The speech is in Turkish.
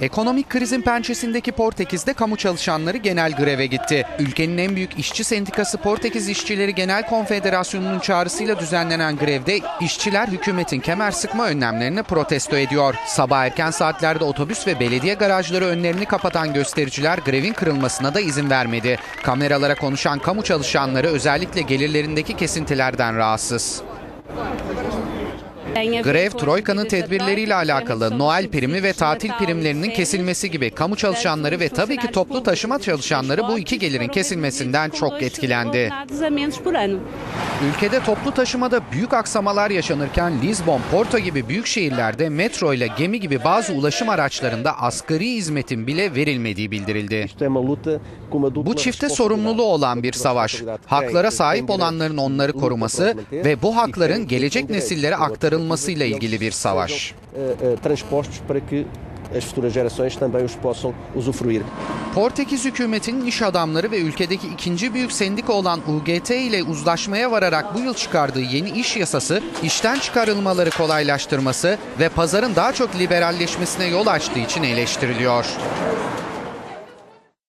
Ekonomik krizin pençesindeki Portekiz'de kamu çalışanları genel greve gitti. Ülkenin en büyük işçi sendikası Portekiz İşçileri Genel Konfederasyonu'nun çağrısıyla düzenlenen grevde işçiler hükümetin kemer sıkma önlemlerini protesto ediyor. Sabah erken saatlerde otobüs ve belediye garajları önlerini kapatan göstericiler grevin kırılmasına da izin vermedi. Kameralara konuşan kamu çalışanları özellikle gelirlerindeki kesintilerden rahatsız. Grev, Troika'nın tedbirleriyle alakalı Noel primi ve tatil primlerinin kesilmesi gibi kamu çalışanları ve tabii ki toplu taşıma çalışanları bu iki gelirin kesilmesinden çok etkilendi. Ülkede toplu taşımada büyük aksamalar yaşanırken Lisbon, Porto gibi büyük şehirlerde metro ile gemi gibi bazı ulaşım araçlarında asgari hizmetin bile verilmediği bildirildi. Bu çifte sorumluluğu olan bir savaş. Haklara sahip olanların onları koruması ve bu hakların gelecek nesillere aktarılmasıyla ilgili bir savaş. As futuras gerações também os possam usufruir. Portekiz hükümetinin iş adamları ve ülkedeki ikinci büyük sendika olan UGT ile uzlaşmaya vararak bu yıl çıkardığı yeni iş yasası işten çıkarılmaları kolaylaştırması ve pazarın daha çok liberalleşmesine yol açtığı için eleştiriliyor.